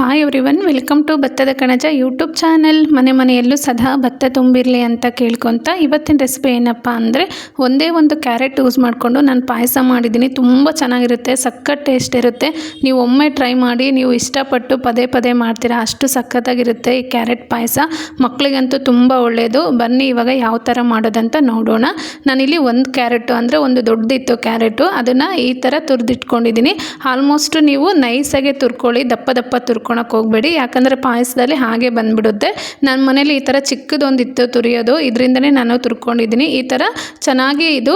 Hi everyone welcome to ಭತ್ತದ ಕಣಜ YouTube channel ಮನೆ ಮನೆಯಲ್ಲೂ ಸದಾ ಭತ್ತ ತುಂಬಿರಲಿ ಅಂತ ಕೇಳ್ಕೊತ ಇವತ್ತಿನ ರೆಸಿಪಿ ಏನಪ್ಪ ಅಂದರೆ ಒಂದೇ ಒಂದು ಕ್ಯಾರೆಟ್ ಯೂಸ್ ಮಾಡಿಕೊಂಡು ನಾನು ಪಾಯಸ ಮಾಡಿದ್ದೀನಿ. ತುಂಬ ಚೆನ್ನಾಗಿರುತ್ತೆ, ಸಖತ್ ಟೇಸ್ಟ್ ಇರುತ್ತೆ. ನೀವು ಒಮ್ಮೆ ಟ್ರೈ ಮಾಡಿ, ನೀವು ಇಷ್ಟಪಟ್ಟು ಪದೇ ಪದೇ ಮಾಡ್ತೀರಾ, ಅಷ್ಟು ಸಖತ್ತಾಗಿರುತ್ತೆ ಈ ಕ್ಯಾರೆಟ್ ಪಾಯಸ. ಮಕ್ಕಳಿಗಂತೂ ತುಂಬ ಒಳ್ಳೆಯದು ಬನ್ನಿ ಇವಾಗ ಯಾವ ಥರ ಮಾಡೋದಂತ ನೋಡೋಣ. ನಾನಿಲ್ಲಿ ಒಂದು ಕ್ಯಾರೆಟು ಅಂದರೆ ಒಂದು ದೊಡ್ಡದಿತ್ತು ಕ್ಯಾರೆಟು ಅದನ್ನು ಈ ಥರ ತುರಿದಿಟ್ಕೊಂಡಿದ್ದೀನಿ. ಆಲ್ಮೋಸ್ಟ್ ನೀವು ನೈಸಾಗೆ ತುರ್ಕೊಳ್ಳಿ, ದಪ್ಪ ದಪ್ಪ ತುರ್ಕೊಳಕ್ಕೆ ಹೋಗಬೇಡಿ. ಯಾಕಂದರೆ ಪಾಯಸದಲ್ಲಿ ಹಾಗೆ ಬಂದ್ಬಿಡುತ್ತೆ. ನನ್ನ ಮನೇಲಿ ಈ ಥರ ಚಿಕ್ಕದೊಂದಿತ್ತು ತುರಿಯೋದು. ಇದರಿಂದನೇ ನಾನು ತುರ್ಕೊಂಡಿದ್ದೀನಿ. ಈ ಥರ ಚೆನ್ನಾಗಿ ಇದು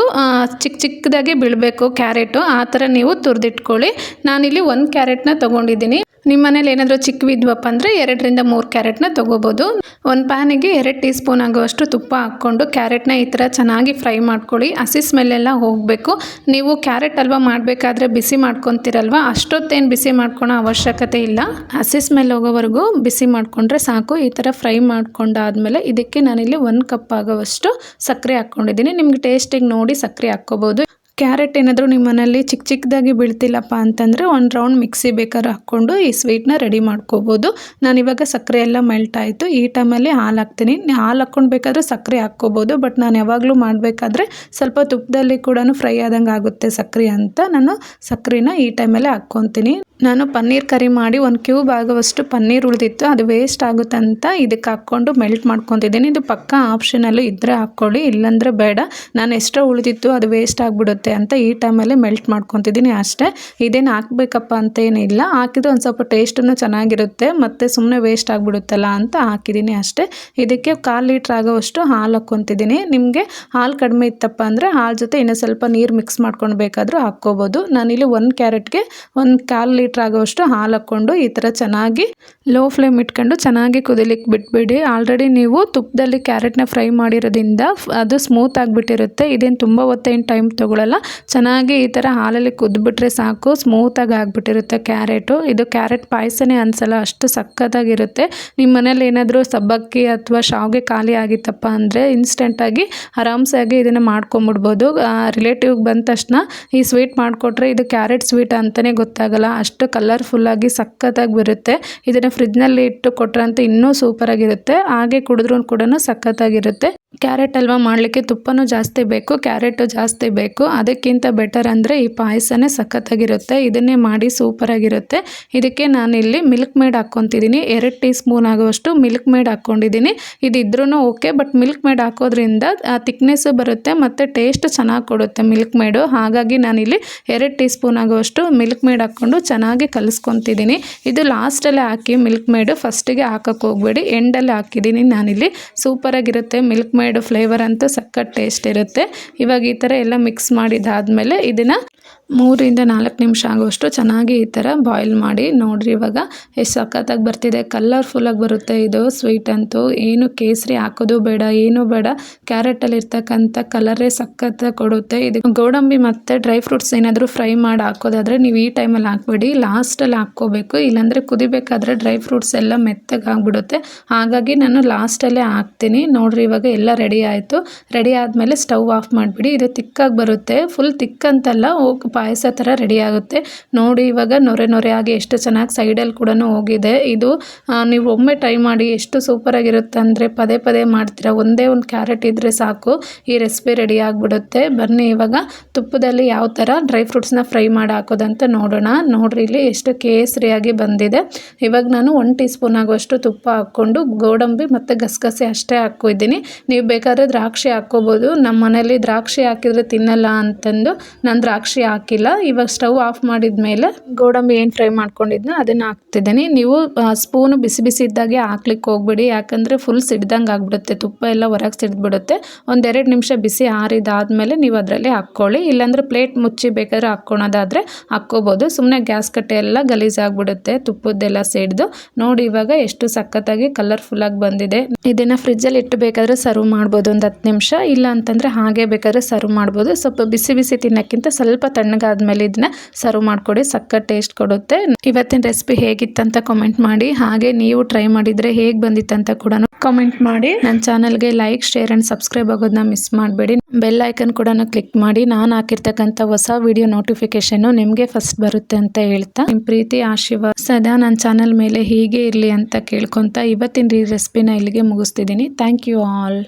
ಚಿಕ್ಕ ಚಿಕ್ಕದಾಗಿ ಬೀಳಬೇಕು ಕ್ಯಾರೆಟು. ಆ ಥರ ನೀವು ತುರಿದಿಟ್ಕೊಳ್ಳಿ. ನಾನಿಲ್ಲಿ ಒಂದು ಕ್ಯಾರೆಟ್ನ ತೊಗೊಂಡಿದ್ದೀನಿ. ನಿಮ್ಮ ಮನೇಲಿ ಏನಾದರೂ ಚಿಕ್ಕವಿದ್ವಪ್ಪ ಅಂದರೆ ಎರಡರಿಂದ ಮೂರು ಕ್ಯಾರೆಟ್ನ ತೊಗೋಬೋದು. ಒಂದು ಪ್ಯಾನಿಗೆ ಎರಡು ಟೀ ಸ್ಪೂನ್ ಆಗುವಷ್ಟು ತುಪ್ಪ ಹಾಕ್ಕೊಂಡು ಕ್ಯಾರೆಟ್ನ ಈ ಥರ ಚೆನ್ನಾಗಿ ಫ್ರೈ ಮಾಡ್ಕೊಳ್ಳಿ. ಹಸಿ ಸ್ಮೆಲ್ಲೆಲ್ಲ ಹೋಗಬೇಕು. ನೀವು ಕ್ಯಾರೆಟ್ ಅಲ್ವಾ ಮಾಡಬೇಕಾದ್ರೆ ಬಿಸಿ ಮಾಡ್ಕೊತಿರಲ್ವ? ಅಷ್ಟೊತ್ತೇನು ಬಿಸಿ ಮಾಡ್ಕೊಳೋ ಅವಶ್ಯಕತೆ ಇಲ್ಲ. ಹಸಿ ಸ್ಮೆಲ್ ಹೋಗೋವರೆಗೂ ಬಿಸಿ ಮಾಡಿಕೊಂಡ್ರೆ ಸಾಕು. ಈ ಥರ ಫ್ರೈ ಮಾಡ್ಕೊಂಡಾದ್ಮೇಲೆ ಇದಕ್ಕೆ ನಾನಿಲ್ಲಿ ಒಂದು ಕಪ್ ಆಗೋವಷ್ಟು ಸಕ್ಕರೆ ಹಾಕ್ಕೊಂಡಿದ್ದೀನಿ. ನಿಮ್ಗೆ ಟೇಸ್ಟಿಗೆ ನೋಡಿ ಸಕ್ಕರೆ ಹಾಕ್ಕೋಬೋದು. ಕ್ಯಾರೆಟ್ ಏನಾದರೂ ನಿಮ್ಮ ಮನೇಲಿ ಚಿಕ್ಕ ಚಿಕ್ಕದಾಗಿ ಬೀಳ್ತಿಲ್ಲಪ್ಪ ಅಂತಂದರೆ ಒಂದು ರೌಂಡ್ ಮಿಕ್ಸಿ ಬೇಕಾದ್ರೆ ಹಾಕ್ಕೊಂಡು ಈ ಸ್ವೀಟ್ನ ರೆಡಿ ಮಾಡ್ಕೋಬೋದು. ನಾನಿವಾಗ ಸಕ್ಕರೆ ಎಲ್ಲ ಮೆಲ್ಟ್ ಆಯಿತು ಈ ಟೈಮಲ್ಲಿ ಹಾಲು ಹಾಕ್ತೀನಿ. ಹಾಲು ಹಾಕ್ಕೊಂಡು ಬೇಕಾದ್ರೆ ಸಕ್ಕರೆ ಹಾಕ್ಕೋಬೋದು. ಬಟ್ ನಾನು ಯಾವಾಗಲೂ ಮಾಡಬೇಕಾದ್ರೆ ಸ್ವಲ್ಪ ತುಪ್ಪದಲ್ಲಿ ಕೂಡ ಫ್ರೈ ಆದಂಗೆ ಆಗುತ್ತೆ ಸಕ್ಕರೆ ಅಂತ. ನಾನು ಸಕ್ಕರೆನ ಈ ಟೈಮಲ್ಲೇ ಹಾಕ್ಕೊತೀನಿ. ನಾನು ಪನ್ನೀರ್ ಕರಿ ಮಾಡಿ ಒಂದು ಕ್ಯೂಬ್ ಆಗುವಷ್ಟು ಪನ್ನೀರ್ ಉಳಿದಿತ್ತು, ಅದು ವೇಸ್ಟ್ ಆಗುತ್ತಂತ ಇದಕ್ಕೆ ಹಾಕ್ಕೊಂಡು ಮೆಲ್ಟ್ ಮಾಡ್ಕೊತಿದ್ದೀನಿ. ಇದು ಪಕ್ಕ ಆಪ್ಷನಲ್ಲೂ ಇದ್ದರೆ ಹಾಕ್ಕೊಳ್ಳಿ, ಇಲ್ಲಾಂದರೆ ಬೇಡ. ನಾನು ಎಷ್ಟೋ ಉಳಿದಿತ್ತು ಅದು ವೇಸ್ಟ್ ಆಗಿಬಿಡುತ್ತೆ ಅಂತ ಈ ಟೈಮಲ್ಲಿ ಮೆಲ್ಟ್ ಮಾಡ್ಕೊತಿದ್ದೀನಿ ಅಷ್ಟೇ. ಇದೇನು ಹಾಕ್ಬೇಕಪ್ಪ ಅಂತ ಏನಿಲ್ಲ. ಹಾಕಿದ್ರೆ ಒಂದು ಸ್ವಲ್ಪ ಟೇಸ್ಟನ್ನು ಚೆನ್ನಾಗಿರುತ್ತೆ, ಮತ್ತು ಸುಮ್ಮನೆ ವೇಸ್ಟ್ ಆಗಿಬಿಡುತ್ತಲ್ಲ ಅಂತ ಹಾಕಿದ್ದೀನಿ ಅಷ್ಟೇ. ಇದಕ್ಕೆ ಕಾಲು ಲೀಟ್ರ್ ಆಗೋವಷ್ಟು ಹಾಲು ಹಾಕ್ಕೊತಿದ್ದೀನಿ. ನಿಮಗೆ ಹಾಲು ಕಡಿಮೆ ಇತ್ತಪ್ಪ ಅಂದರೆ ಹಾಲು ಜೊತೆ ಇನ್ನೂ ಸ್ವಲ್ಪ ನೀರು ಮಿಕ್ಸ್ ಮಾಡ್ಕೊಂಡು ಬೇಕಾದರೂ ಹಾಕ್ಕೋಬೋದು. ನಾನಿಲ್ಲಿ ಒಂದು ಕ್ಯಾರೆಟ್ಗೆ ಒಂದು ಕಾಲು ಲೀಟ್ರ್ ಆಗೋವಷ್ಟು ಹಾಲು ಹಾಕ್ಕೊಂಡು ಈ ಥರ ಚೆನ್ನಾಗಿ ಲೋ ಫ್ಲೇಮ್ ಇಟ್ಕೊಂಡು ಚೆನ್ನಾಗಿ ಕುದಿಲಿಕ್ಕೆ ಬಿಟ್ಬಿಡಿ. ಆಲ್ರೆಡಿ ನೀವು ತುಪ್ಪದಲ್ಲಿ ಕ್ಯಾರೆಟ್ನ ಫ್ರೈ ಮಾಡಿರೋದ್ರಿಂದ ಅದು ಸ್ಮೂತ್ ಆಗಿಬಿಟ್ಟಿರುತ್ತೆ. ಇದೇನು ತುಂಬ ಹೊತ್ತೇನು ಟೈಮ್ ತೊಗೊಳಲ್ಲ. ಚೆನ್ನಾಗಿ ಈ ಥರ ಹಾಲಲ್ಲಿ ಕುದ್ಬಿಟ್ರೆ ಸಾಕು. ಸ್ಮೂತಾಗಿ ಆಗಿಬಿಟ್ಟಿರುತ್ತೆ ಕ್ಯಾರೆಟು. ಇದು ಕ್ಯಾರೆಟ್ ಪಾಯಸನೇ ಅನ್ಸಲ್ಲ, ಅಷ್ಟು ಸಕ್ಕತ್ತಾಗಿರುತ್ತೆ ನಿಮ್ಮ ಮನೇಲಿ ಏನಾದರೂ ಸಬ್ಬಕ್ಕಿ ಅಥವಾ ಶಾವಿಗೆ ಖಾಲಿ ಆಗಿತ್ತಪ್ಪ ಅಂದರೆ ಇನ್ಸ್ಟೆಂಟಾಗಿ ಆರಾಮ್ಸಾಗಿ ಇದನ್ನು ಮಾಡ್ಕೊಂಬಿಡ್ಬೋದು. ರಿಲೇಟಿವ್ಗೆ ಬಂದ ತಕ್ಷಣ ಈ ಸ್ವೀಟ್ ಮಾಡಿಕೊಟ್ರೆ ಇದು ಕ್ಯಾರೆಟ್ ಸ್ವೀಟ್ ಅಂತಲೇ ಗೊತ್ತಾಗಲ್ಲ. ಅಷ್ಟು ಕಲರ್ಫುಲ್ಲಾಗಿ ಸಖತ್ತಾಗಿ ಬರುತ್ತೆ. ಇದನ್ನು ಫ್ರಿಜ್ನಲ್ಲಿ ಇಟ್ಟು ಕೊಟ್ರಂತೂ ಇನ್ನೂ ಸೂಪರಾಗಿರುತ್ತೆ ಹಾಗೆ ಕುಡಿದ್ರೂ ಕೂಡ ಸಖತ್ತಾಗಿರುತ್ತೆ. ಕ್ಯಾರೆಟ್ ಹಲ್ವಾ ಮಾಡಲಿಕ್ಕೆ ತುಪ್ಪನೂ ಜಾಸ್ತಿ ಬೇಕು, ಕ್ಯಾರೆಟು ಜಾಸ್ತಿ ಬೇಕು. ಅದಕ್ಕಿಂತ ಬೆಟರ್ ಅಂದರೆ ಈ ಪಾಯಸನೇ ಸಖತ್ತಾಗಿರುತ್ತೆ. ಇದನ್ನೇ ಮಾಡಿ ಸೂಪರಾಗಿರುತ್ತೆ. ಇದಕ್ಕೆ ನಾನಿಲ್ಲಿ ಮಿಲ್ಕ್ ಮೇಡ್ ಹಾಕ್ಕೊತಿದ್ದೀನಿ. ಎರಡು ಟೀ ಸ್ಪೂನ್ ಆಗುವಷ್ಟು ಮಿಲ್ಕ್ ಮೇಡ್ ಹಾಕ್ಕೊಂಡಿದ್ದೀನಿ. ಇದಿದ್ರೂ ಓಕೆ ಬಟ್ ಮಿಲ್ಕ್ ಮೇಡ್ ಹಾಕೋದ್ರಿಂದ ತಿಕ್ನೆಸ್ಸು ಬರುತ್ತೆ ಮತ್ತು ಟೇಸ್ಟ್ ಚೆನ್ನಾಗಿ ಕೊಡುತ್ತೆ ಮಿಲ್ಕ್ ಮೇಡು ಹಾಗಾಗಿ ನಾನಿಲ್ಲಿ ಎರಡು ಟೀ ಸ್ಪೂನ್ ಆಗುವಷ್ಟು ಮಿಲ್ಕ್ ಮೇಡ್ ಹಾಕ್ಕೊಂಡು ಚೆನ್ನಾಗಿ ಕಲಿಸ್ಕೊತಿದ್ದೀನಿ. ಇದು ಲಾಸ್ಟಲ್ಲೇ ಹಾಕಿ ಮಿಲ್ಕ್ ಮೇಡು ಫಸ್ಟಿಗೆ ಹಾಕೋಕ್ಕೆ ಹೋಗಬೇಡಿ. ಎಂಡಲ್ಲಿ ಹಾಕಿದ್ದೀನಿ ನಾನಿಲ್ಲಿ. ಸೂಪರಾಗಿರುತ್ತೆ ಮಿಲ್ಕ್ ಮೇಡು ಫ್ಲೇವರ್ ಅಂತೂ ಸಖತ್ ಟೇಸ್ಟ್ ಇರುತ್ತೆ. ಇವಾಗ ಈ ಥರ ಎಲ್ಲ ಮಿಕ್ಸ್ ಮಾಡಿದಾದ್ಮೇಲೆ ಇದನ್ನು ಮೂರಿಂದ ನಾಲ್ಕು ನಿಮಿಷ ಆಗುವಷ್ಟು ಚೆನ್ನಾಗಿ ಈ ಥರ ಬಾಯ್ಲ್ ಮಾಡಿ ನೋಡ್ರಿ ಇವಾಗ ಎಷ್ಟು ಸಖತ್ತಾಗಿ ಬರ್ತಿದೆ. ಕಲರ್ಫುಲ್ಲಾಗಿ ಬರುತ್ತೆ ಇದು ಸ್ವೀಟ್ ಅಂತೂ. ಏನು ಕೇಸರಿ ಹಾಕೋದು ಬೇಡ, ಏನು ಬೇಡ. ಕ್ಯಾರೆಟಲ್ಲಿ ಇರ್ತಕ್ಕಂಥ ಕಲರೇ ಸಖತ್ತ ಕೊಡುತ್ತೆ. ಇದು ಗೋಡಂಬಿ ಮತ್ತು ಡ್ರೈ ಫ್ರೂಟ್ಸ್ ಏನಾದರೂ ಫ್ರೈ ಮಾಡಿ ಹಾಕೋದಾದ್ರೆ ನೀವು ಈ ಟೈಮಲ್ಲಿ ಹಾಕ್ಬೇಡಿ. ಲಾಸ್ಟಲ್ಲಿ ಹಾಕ್ಕೋಬೇಕು. ಇಲ್ಲಾಂದರೆ ಕುದಿಬೇಕಾದ್ರೆ ಡ್ರೈ ಫ್ರೂಟ್ಸ್ ಎಲ್ಲ ಮೆತ್ತಗೆ ಆಗಿಬಿಡುತ್ತೆ. ಹಾಗಾಗಿ ನಾನು ಲಾಸ್ಟಲ್ಲೇ ಹಾಕ್ತೀನಿ. ನೋಡಿರಿ ಇವಾಗ ಎಲ್ಲ ರೆಡಿ ಆಯಿತು. ರೆಡಿ ಆದಮೇಲೆ ಸ್ಟವ್ ಆಫ್ ಮಾಡಿಬಿಡಿ. ಇದು ತಿಕ್ಕಾಗಿ ಬರುತ್ತೆ. ಫುಲ್ ತಿಕ್ ಅಂತಲ್ಲ ಹೋಗಿ ಪಾಯಸ ಥರ ರೆಡಿ ಆಗುತ್ತೆ. ನೋಡಿ ಇವಾಗ ನೊರೆ ನೊರೆ ಆಗಿ ಎಷ್ಟು ಚೆನ್ನಾಗಿ ಸೈಡಲ್ಲಿ ಕೂಡ ಹೋಗಿದೆ. ಇದು ನೀವು ಒಮ್ಮೆ ಟ್ರೈ ಮಾಡಿ ಎಷ್ಟು ಸೂಪರಾಗಿರುತ್ತೆ ಅಂದರೆ ಪದೇ ಪದೇ ಮಾಡ್ತೀರಾ. ಒಂದೇ ಒಂದು ಕ್ಯಾರೆಟ್ ಇದ್ದರೆ ಸಾಕು. ಈ ರೆಸಿಪಿ ರೆಡಿ ಆಗಿಬಿಡುತ್ತೆ. ಬನ್ನಿ ಇವಾಗ ತುಪ್ಪದಲ್ಲಿ ಯಾವ ಥರ ಡ್ರೈ ಫ್ರೂಟ್ಸ್ನ ಫ್ರೈ ಮಾಡಿ ಹಾಕೋದಂತ ನೋಡೋಣ. ನೋಡ್ರಿ ಇಲ್ಲಿ ಎಷ್ಟು ಕೇಸರಿಯಾಗಿ ಬಂದಿದೆ. ಇವಾಗ ನಾನು ಒನ್ ಟೀ ಸ್ಪೂನ್ ಆಗುವಷ್ಟು ತುಪ್ಪ ಹಾಕ್ಕೊಂಡು ಗೋಡಂಬಿ ಮತ್ತು ಗಸಗಸೆ ಅಷ್ಟೇ ಹಾಕ್ಕೊಯ್ತೀನಿ ನೀವು ಬೇಕಾದ್ರೆ ದ್ರಾಕ್ಷಿ ಹಾಕ್ಕೋಬೋದು. ನಮ್ಮ ಮನೇಲಿ ದ್ರಾಕ್ಷಿ ಹಾಕಿದ್ರೆ ತಿನ್ನಲ್ಲ ಅಂತಂದು ನಾನು ದ್ರಾಕ್ಷಿ ಹಾಕಿಲ್ಲ. ಇವಾಗ ಸ್ಟವ್ ಆಫ್ ಮಾಡಿದ ಮೇಲೆ ಗೋಡಂಬಿ ಏನು ಫ್ರೈ ಮಾಡ್ಕೊಂಡಿದ್ನ ಅದನ್ನು ಹಾಕ್ತಿದ್ದೀನಿ. ನೀವು ಸ್ಪೂನು ಬಿಸಿ ಬಿಸಿ ಇದ್ದಾಗೆ ಹಾಕ್ಲಿಕ್ಕೆ ಹೋಗ್ಬಿಡಿ. ಯಾಕಂದರೆ ಫುಲ್ ಸಿಡ್ದಂಗೆ ಆಗಿಬಿಡುತ್ತೆ. ತುಪ್ಪ ಎಲ್ಲ ಹೊರಗೆ ಸಿಡ್ದುಬಿಡುತ್ತೆ. ಒಂದೆರಡು ನಿಮಿಷ ಬಿಸಿ ಆರಿದಾದ್ಮೇಲೆ ನೀವು ಅದರಲ್ಲಿ ಹಾಕ್ಕೊಳ್ಳಿ. ಇಲ್ಲಾಂದರೆ ಪ್ಲೇಟ್ ಮುಚ್ಚಿ ಬೇಕಾದ್ರೆ ಹಾಕ್ಕೊಳೋದಾದರೆ ಹಾಕ್ಕೋಬೋದು. ಸುಮ್ಮನೆ ಗ್ಯಾಸ್ ಕಟ್ಟೆ ಎಲ್ಲ ಗಲೀಜಾಗ್ಬಿಡುತ್ತೆ ತುಪ್ಪದ್ದೆಲ್ಲ ಸಿಡ್ದು. ನೋಡಿ ಇವಾಗ ಎಷ್ಟು ಸಖತ್ತಾಗಿ ಕಲರ್ಫುಲ್ಲಾಗಿ ಬಂದಿದೆ. ಇದನ್ನು ಫ್ರಿಜ್ಜಲ್ಲಿ ಇಟ್ಟು ಬೇಕಾದ್ರೆ ಸರ್ವ್ ಮಾಡ್ಬೋದು ಒಂದು ಹತ್ತು ನಿಮಿಷ. ಇಲ್ಲ ಅಂತಂದರೆ ಹಾಗೆ ಬೇಕಾದ್ರೆ ಸರ್ವ್ ಮಾಡ್ಬೋದು. ಸ್ವಲ್ಪ ಬಿಸಿ ಬಿಸಿ ತಿನ್ನೋಕ್ಕಿಂತ ಸ್ವಲ್ಪ ತಣ್ಣಗಾದ್ಮೇಲೆ ಇದನ್ನ ಸರ್ವ್ ಮಾಡಿಕೊಡಿ ಸಕ್ಕತ್ ಟೇಸ್ಟ್ ಕೊಡುತ್ತೆ. ಇವತ್ತಿನ ರೆಸಿಪಿ ಹೇಗಿತ್ತಂತ ಕಾಮೆಂಟ್ ಮಾಡಿ, ಹಾಗೆ ನೀವು ಟ್ರೈ ಮಾಡಿದರೆ ಹೇಗೆ ಬಂದಿತ್ತಂತ ಕೂಡ ಕಾಮೆಂಟ್ ಮಾಡಿ. ನನ್ನ ಚಾನಲ್ಗೆ ಲೈಕ್ ಶೇರ್ ಆ್ಯಂಡ್ ಸಬ್ಸ್ಕ್ರೈಬ್ ಆಗೋದನ್ನ ಮಿಸ್ ಮಾಡಬೇಡಿ. ಬೆಲ್ ಐಕನ್ ಕೂಡ ಕ್ಲಿಕ್ ಮಾಡಿ. ನಾನು ಹಾಕಿರ್ತಕ್ಕಂಥ ಹೊಸ ವಿಡಿಯೋ ನೋಟಿಫಿಕೇಶನ್ ನಿಮಗೆ ಫಸ್ಟ್ ಬರುತ್ತೆ ಅಂತ ಹೇಳ್ತಾ. ನಿಮ್ಮ ಪ್ರೀತಿ, ಆಶೀರ್ವಾದ ಸದಾ ನನ್ನ ಚಾನಲ್ ಮೇಲೆ ಹೀಗೆ ಇರಲಿ ಅಂತ ಕೇಳ್ಕೊತಾ ಇವತ್ತಿನ ಈ ರೆಸಿಪಿನ ಇಲ್ಲಿಗೆ ಮುಗಿಸ್ತಿದ್ದೀನಿ. Thank you all